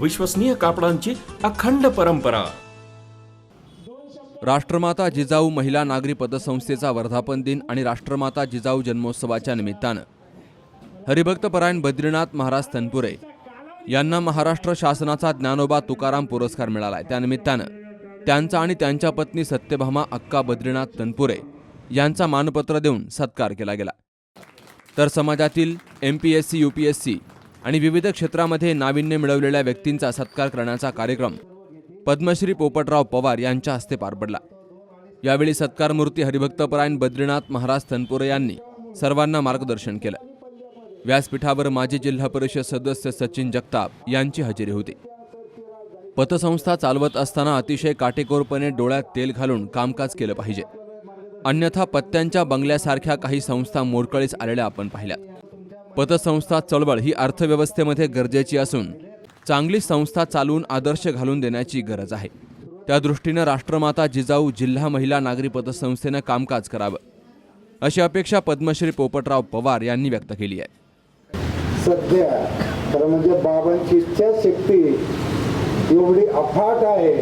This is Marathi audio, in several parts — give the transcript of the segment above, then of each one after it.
विश्वसनीय कापडांची अखंड परंपरा. राष्ट्रमाता जिजाऊ महिला नागरी पतसंस्थेचा वर्धापन दिन आणि राष्ट्रमाता जिजाऊ जन्मोत्सवाच्या निमित्तानं. हरिभक्तपरायण बद्रीनाथ महाराज तनपुरे यांना महाराष्ट्र शासनाचा ज्ञानोबा तुकाराम पुरस्कार मिळाला आहे त्यानिमित्तानं त्यांचा आणि त्यांच्या पत्नी सत्यभामा अक्का बद्रीनाथ तनपुरे यांचा मानपत्र देऊन सत्कार केला गेला. तर समाजातील M P S C U P S C आणि विविध क्षेत्रामध्ये नाविन्य मिळवलेल्या व्यक्तींचा सत्कार करण्याचा कार्यक्रम पद्मश्री पोपटराव पवार यांच्या हस्ते पार पडला. यावेळी सत्कारमूर्ती हरिभक्तपरायण बद्रीनाथ महाराज तनपुरे यांनी सर्वांना मार्गदर्शन केलं. व्यासपीठावर माजी जिल्हा परिषद सदस्य सचिन जगताप यांची हजेरी होती. पतसंस्था चालवत असताना अतिशय काटेकोरपणे डोळ्यात तेल घालून कामकाज केलं पाहिजे. अन्यथा पत्त्यांच्या बंगल्यासारख्या काही संस्था मोडकळीस आलेल्या आपण पाहिल्यात. पतसंस्था चळवळ ही अर्थव्यवस्थेमध्ये गरजेची असून चांगली संस्था चालवून आदर्श घालून देण्याची गरज आहे. त्या दृष्टीनं राष्ट्रमाता जिजाऊ जिल्हा महिला नागरी पतसंस्थेनं कामकाज करावं अशी अपेक्षा पद्मश्री पोपटराव पवार यांनी व्यक्त केली आहे. सध्या खरं म्हणजे बाबांची इच्छाशक्ती एवढी अफाट आहे.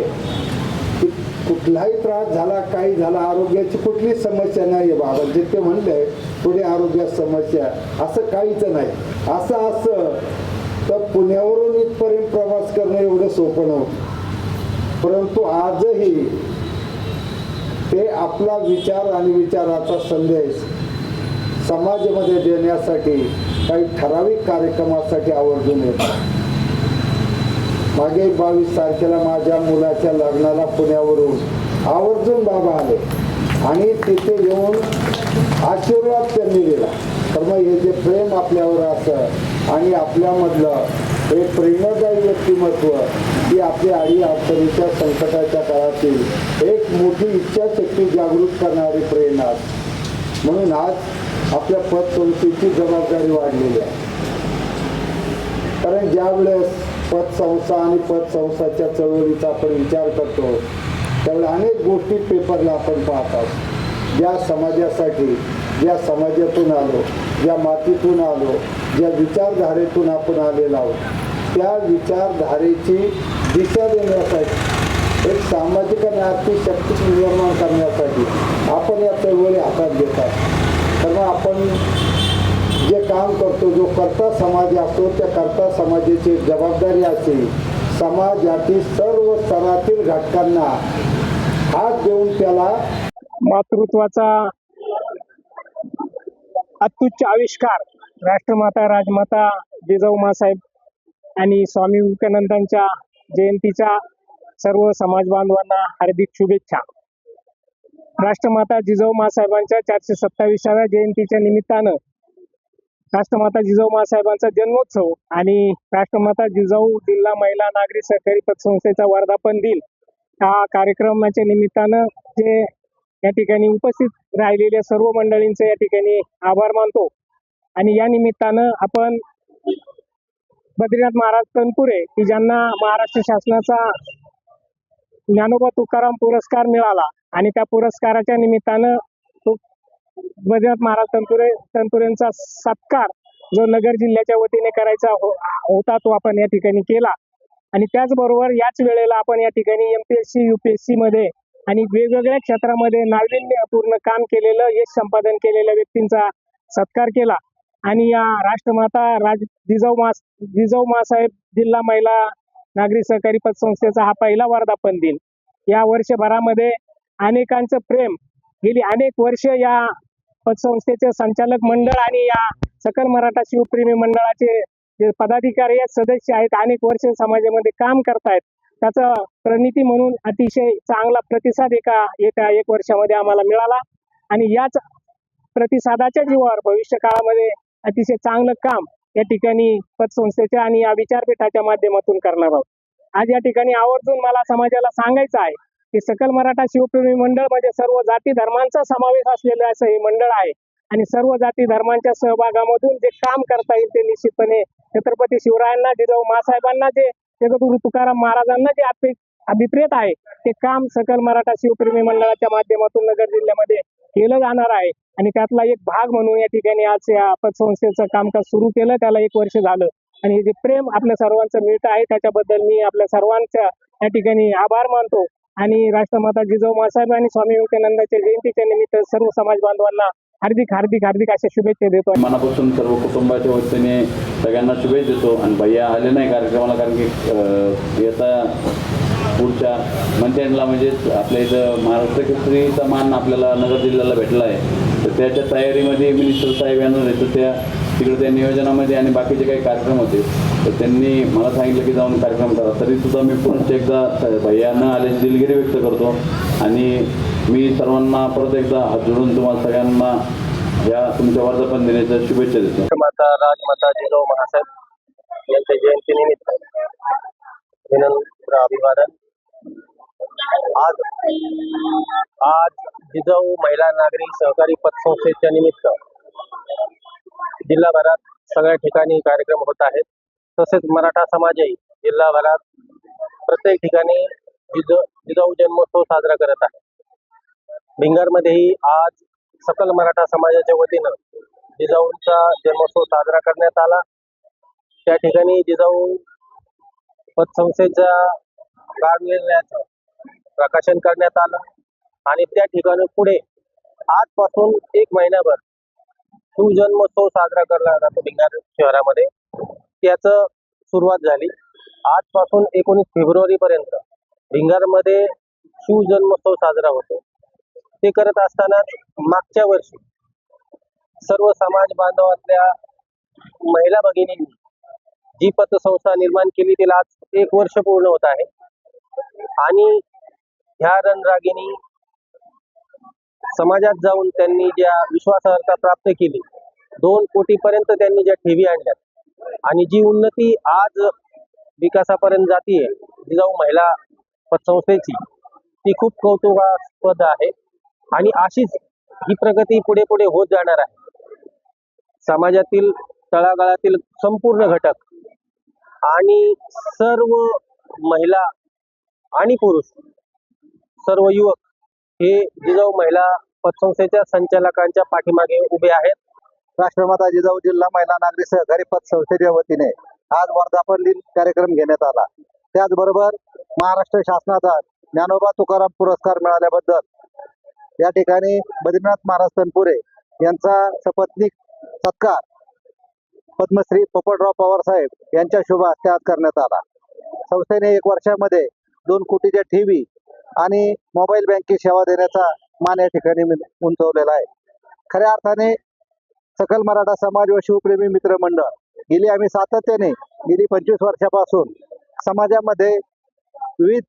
कुठलाही त्रास झाला काही झाला आरोग्याची कुठली समस्या नाही आहे बाबांचे ते म्हणले पुढे आरोग्यात समस्या. असं काहीच नाही. असं असं तर पुण्यावरून इथपर्यंत प्रवास करणं एवढं सोपं नव्हतं. परंतु आजही ते आपला विचार आणि विचाराचा संदेश समाजामध्ये देण्यासाठी काही ठराविक कार्यक्रमासाठी आवर्जून येतात. मागे बावीस तारखेला माझ्या मुलाच्या लग्नाला पुण्यावरून आवर्जून बाबा आले. आणि तिथे येऊन आशीर्वाद त्यांनी दिला. तर मग हे जे प्रेम आपल्यावर असं आणि आपल्यामधलं हे प्रेमदायी व्यक्तिमत्व ही आपली आई अडचणीच्या संकटाच्या काळातील एक मोठी इच्छाशक्ती जागृत करणारी प्रेरणा म्हणून आज आपल्या पद पतसंस्थेची जबाबदारी वाढलेली आहे. कारण ज्यावेळेस पतसंस्था आणि पतसंस्थाच्या चळवळीचा आपण विचार करतो. त्यावेळी अनेक गोष्टी पेपरला आपण पाहतात. ज्या समाजासाठी ज्या समाजातून आलो ज्या मातीतून आलो ज्या विचारधारेतून आपण आलेलो आहोत त्या विचारधारेची दिशा देण्यासाठी एक सामाजिक आणि आर्थिक शक्ती निर्माण करण्यासाठी आपण या चळवळी हातात घेतात. तर मग आपण जे काम करतो जो करता समाज असतो त्या करता समाजाची जबाबदारी असेल समाजातील सर्व स्तरातील घटकांना हात देऊन त्याला मातृत्वाचा अत्युच्च आविष्कार राष्ट्रमाता राजमाता जिजाऊ मासाहेब आणि स्वामी विवेकानंदांच्या जयंतीच्या सर्व समाज बांधवांना हार्दिक शुभेच्छा. राष्ट्रमाता जिजाऊ मासाहेबांच्या चारशे सत्तावीसाव्या जयंतीच्या निमित्तानं राष्ट्रमाता जिजाऊ मासाहेबांचा जन्मोत्सव आणि राष्ट्रमाता जिजाऊ जिल्हा महिला नागरी सहकारी पतसंस्थेचा वर्धापन दिन हा कार्यक्रमाच्या निमित्तानं जे या ठिकाणी उपस्थित राहिलेल्या सर्व मंडळींचे या ठिकाणी आभार मानतो. आणि या निमित्तानं आपण बद्रीनाथ महाराज तनपुरे की ज्यांना महाराष्ट्र शासनाचा ज्ञानोबा तुकाराम पुरस्कार मिळाला आणि त्या पुरस्काराच्या निमित्तानं बद्रीनाथ महाराज तनपुरे तनपुरेंचा सत्कार जो नगर जिल्ह्याच्या वतीने करायचा हो- होता तो आपण या ठिकाणी केला. आणि त्याचबरोबर याच वेळेला आपण या ठिकाणी एमपीएससी युपीएससी मध्ये आणि वेगवेगळ्या क्षेत्रामध्ये नाविन्यपूर्ण काम केलेलं यश संपादन केलेल्या व्यक्तींचा सत्कार केला. आणि या राष्ट्रमाता राज जिजाऊ मास जिजाऊ मासाहेब जिल्हा महिला नागरी सहकारी पतसंस्थेचा हा पहिला वर्धापन दिन. या वर्षभरामध्ये अनेकांचं प्रेम गेली अनेक वर्ष या पतसंस्थेचे संचालक मंडळ आणि या सकल मराठा शिवप्रेमी मंडळाचे जे पदाधिकारी आहेत सदस्य आहेत अनेक वर्ष समाजामध्ये काम करतायत. त्याचा प्रणिती म्हणून अतिशय चांगला प्रतिसाद एका येत्या एक वर्षामध्ये आम्हाला मिळाला. आणि याच प्रतिसादाच्या जीवावर भविष्य काळामध्ये अतिशय चांगलं काम या ठिकाणी पतसंस्थेच्या आणि या विचारपीठाच्या माध्यमातून करणार आहोत. आज या ठिकाणी आवर्जून मला समाजाला सांगायचं आहे की सकल मराठा शिवप्रेमी मंडळ म्हणजे सर्व जाती धर्मांचा समावेश असलेलं असं हे मंडळ आहे. आणि सर्व जाती धर्मांच्या सहभागामधून जे काम करता येईल ते निश्चितपणे छत्रपती शिवरायांना जिजाऊ मासाहेबांना जे जगद्गुरु तुकाराम महाराजांना जे अभिप्रेत आहे ते काम सकल मराठा शिवप्रेमी मंडळाच्या माध्यमातून नगर जिल्ह्यामध्ये केलं जाणार आहे. आणि त्यातला एक भाग म्हणून या ठिकाणी आज या पतसंस्थेचं कामकाज सुरू केलं त्याला एक वर्ष झालं. आणि हे जे प्रेम आपल्या सर्वांचं मिळतं आहे त्याच्याबद्दल मी आपल्या सर्वांच्या या ठिकाणी आभार मानतो. आणि राष्ट्रमाता जिजाऊ मासाहेब आणि स्वामी विवेकानंदाच्या जयंतीच्या निमित्त सर्व समाज बांधवांना हार्दिक हार्दिक हार्दिक अशा शुभेच्छा देतो. मनापासून सर्व कुटुंबाच्या वतीने सगळ्यांना शुभेच्छा देतो आणि भैया आले नाही कार्यक्रमाला कारण की येता पुढच्या मंथ्याला म्हणजे आपल्या इथं महाराष्ट्र केसरीचा मान आपल्याला नगर जिल्ह्याला भेटला आहे. तर त्याच्या तयारीमध्ये मिनिस्टर साहेब यांना आहे त्या तिकडे त्या नियोजनामध्ये आणि बाकीचे काही कार्यक्रम होते तर त्यांनी मला सांगितलं की जाऊन कार्यक्रम करा. तरी सुद्धा मी पुन्हा एकदा स- भैया न आल्याची दिलगिरी व्यक्त करतो आणि मी सर्वांना परत एकदा हात जोडून तुम्हाला सगळ्यांना या तुमच्या वर्धापन दिनाच्या शुभेच्छा देतो. माता राजमाता जिजाऊ महासाहेब यांच्या जयंतीनिमित्त विनम्र अभिवादन. आज आज जिजाऊ महिला नागरी सहकारी पतसंस्थेच्या निमित्त जिल्हाभरात सगळ्या ठिकाणी कार्यक्रम होत आहेत. तसेच मराठा समाजही जिल्हाभरात प्रत्येक ठिकाणी जिज जिजाऊ जन्मोत्सव साजरा करत आहे. भिंगारमध्येही आज सकल मराठा समाजाच्या वतीनं जिजाऊंचा जन्मोत्सव साजरा करण्यात आला. त्या ठिकाणी जिजाऊ पतसंस्थेच्या काढलेल्याचं प्रकाशन करण्यात आलं. आणि त्या ठिकाणी पुढे आजपासून एक महिनाभर शिवजन्मोत्सव साजरा करला जातो भिंगार शहरामध्ये. त्याच सुरुवात झाली. आजपासून एकोणीस फेब्रुवारी पर्यंत भिंगारमध्ये शिवजन्मोत्सव साजरा होतो. ते करत असताना मागच्या वर्षी सर्व समाज बांधवातल्या महिला भगिनींनी जी पतसंस्था निर्माण केली तिला आज एक वर्ष पूर्ण होत आहे. आणि ह्या रणरागिणी समाजात जाऊन त्यांनी ज्या विश्वासार्हता प्राप्त केली दोन कोटीपर्यंत त्यांनी ज्या ठेवी आणल्यात. आणि जी उन्नती आज विकासापर्यंत जातीये जिजाऊ महिला पतसंस्थेची ती खूप कौतुकास्पद आहे. आणि अशीच ही प्रगती पुढे पुढे होत जाणार आहे. समाजातील तळागाळातील संपूर्ण घटक आणि सर्व महिला आणि पुरुष सर्व युवक हे जिजाऊ महिला पतसंस्थेच्या संचालकांच्या पाठीमागे उभे आहेत. राष्ट्रमाता जिजाऊ जिल्हा महिला नागरी सहकारी पतसंस्थेच्या वतीने आज वर्धापन दिन कार्यक्रम घेण्यात आला. त्याचबरोबर महाराष्ट्र शासनाचा ज्ञानोबा तुकाराम पुरस्कार मिळाल्याबद्दल या ठिकाणी बद्रीनाथ महाराज तनपुरे यांचा सपत्नीक सत्कार पद्मश्री पोपटराव पवार साहेब यांच्या शुभ हस्ते आज करण्यात आला. संस्थेने एक वर्षामध्ये दोन कोटीच्या ठेवी आणि मोबाईल बँकिंग सेवा देण्याचा मान या ठिकाणी उंचवलेला आहे. खऱ्या अर्थाने सकल मराठा समाज व शिवप्रेमी मित्र मंडळ गेली आम्ही सातत्याने गेली पंचवीस वर्षापासून समाजामध्ये विविध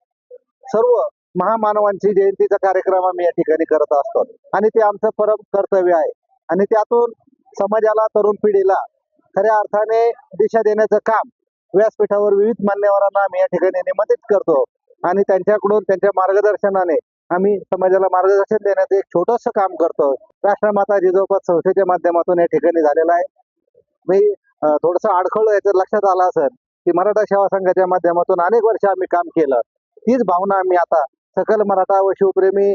सर्व महामानवांची जयंतीचा कार्यक्रम आम्ही या ठिकाणी करत असतो. आणि ते आमचं परम कर्तव्य आहे. आणि त्यातून समाजाला तरुण पिढीला खऱ्या अर्थाने दिशा देण्याचं काम व्यासपीठावर विविध मान्यवरांना आम्ही या ठिकाणी निमंत्रित करतो. आणि त्यांच्याकडून त्यांच्या मार्गदर्शनाने आम्ही समाजाला मार्गदर्शन देण्याचं एक छोटस काम करतो राष्ट्रमाता जिजोपत संस्थेच्या माध्यमातून या ठिकाणी झालेलं आहे. मी थोडस अडखळ याचं लक्षात आलं असेल की मराठा सेवा संघाच्या माध्यमातून अनेक वर्ष आम्ही काम केलं. तीच भावना आम्ही आता सकल मराठा व शिवप्रेमी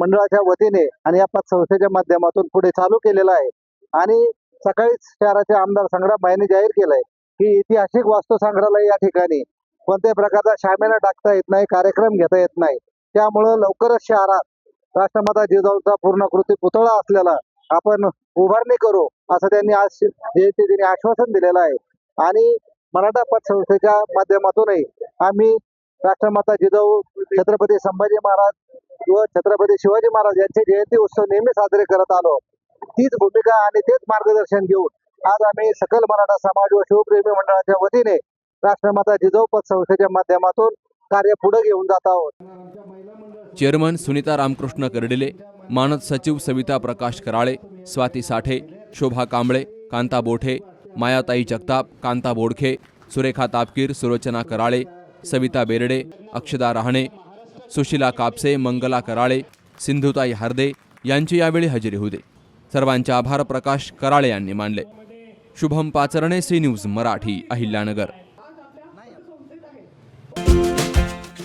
मंडळाच्या वतीने आणि या पतसंस्थेच्या माध्यमातून पुढे चालू केलेलं आहे. आणि सकाळीच शहराचे आमदार संग्राम जाहीर केलंय की ऐतिहासिक वास्तू संग्रहालय या ठिकाणी कोणत्याही प्रकारचा शामेला टाकता येत नाही कार्यक्रम घेता येत नाही. त्यामुळं लवकरच शहरात राष्ट्रमाता जिजाऊचा पूर्ण कृती पुतळा असलेला आपण उभारणी करू असं त्यांनी आज जयंती दिनी आश्वासन दिलेलं आहे. आणि मराठा पतसंस्थेच्या माध्यमातूनही आम्ही राष्ट्रमाता जिजाऊ छत्रपती संभाजी महाराज व छत्रपती शिवाजी महाराज यांचे जयंती उत्सव नेहमी साजरे करत आलो. तीच भूमिका आणि तेच मार्गदर्शन घेऊन आज आम्ही सकल मराठा समाज व शिवप्रेमी मंडळाच्या वतीने राष्ट्रमाता जिजाऊ पतसंस्थेच्या माध्यमातून कार्य पुढे घेऊन जात आहोत. चेअरमन सुनीता रामकृष्ण कर्डिले मानद सचिव सविता प्रकाश कराळे स्वाती साठे शोभा कांबळे कांता बोठे मायाताई जगताप कांता बोडखे सुरेखा तापकीर सुलोचना कराळे सविता बेर्डे अक्षदा रहाणे सुशिला कापसे मंगला कराळे सिंधुताई हार्दे यांची यावेळी हजेरी होते. सर्वांचे आभार प्रकाश कराळे यांनी मानले. Shubham Pacharne C news Marathi Ahilyanagar.